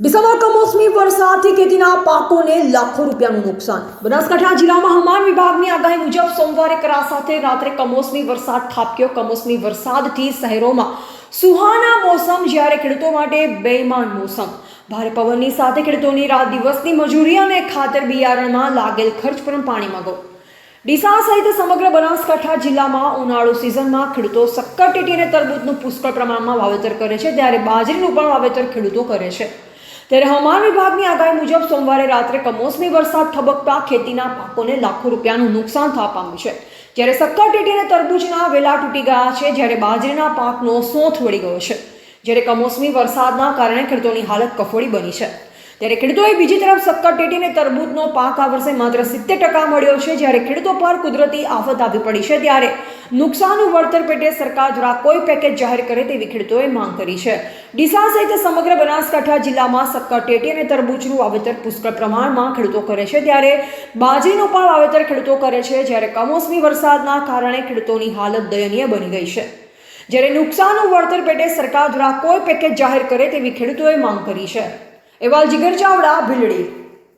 December કમોસમી વરસાદથી ખેતીના પાકોને લાખો રૂપિયાનું નુકસાન. બનાસકાંઠા જિલ્લામાં હવામાન વિભાગની આગાહી મુજબ સોમવારે કરા સાથે રાત્રે કમોસમી વરસાદ ખાબક્યો કમોસમી વરસાદથી શહેરોમાં સુહાના મોસમ, જ્યારે ખેડૂતો માટે બેમાન મોસમ. ભારે પવનની સાથે ખેડૂતોની રાત દિવસની મજૂરી અને ખાતર બિયારણમાં લાગેલ ખર્ચ પણ પાણીમાં ગયો ડીસા સહિત સમગ્ર બનાસકાંઠા જિલ્લામાં ઉનાળુ સિઝનમાં ખેડૂતો શક્કરટેટી અને તરબૂચનું પુષ્કળ પ્રમાણમાં વાવેતર કરે છે. ત્યારે બાજરીનું પણ વાવેતર ખેડૂતો કરે છે. ત્યારે હવામાન વિભાગની આગાહી મુજબ સોમવારે રાત્રે કમોસમી વરસાદ થબકતા ખેતીના પાકોને લાખો રૂપિયાનું નુકસાન થવા પામ્યું છે. જ્યારે શક્કરટેટી અને તરબૂચના વેલા તૂટી ગયા છે, જ્યારે બાજરીના પાકનો સોંથ વળી ગયો છે. જ્યારે કમોસમી વરસાદના કારણે ખેડૂતોની હાલત કફોડી બની છે. ત્યારે ખેડૂતોએ બીજી તરફ સક્કર અને તરબૂચનો પાક આ વર્ષે માત્ર સિત્તેર ટકા મળ્યો છે. જ્યારે ખેડૂતો પર કુદરતી આફત આવી પડી છે, ત્યારે નુકસાનનું વળતર પેટે સરકાર દ્વારા કોઈ પેકેજ જાહેર કરે તેવી ખેડૂતોએ માંગ કરી છે. ડીસા સહિત સમગ્ર બનાસકાંઠા જિલ્લામાં શક્કરટેટી અને તરબૂચનું વાવેતર પુષ્કળ પ્રમાણમાં ખેડૂતો કરે છે. ત્યારે બાજરીનું પણ વાવેતર ખેડૂતો કરે છે. જ્યારે કમોસમી વરસાદના કારણે ખેડૂતોની હાલત દયનીય બની ગઈ છે. જ્યારે નુકસાનનું વળતર પેટે સરકાર દ્વારા કોઈ પેકેજ જાહેર કરે તેવી ખેડૂતોએ માંગ કરી છે. એવા જીગર ચાવડા, ભીલડી.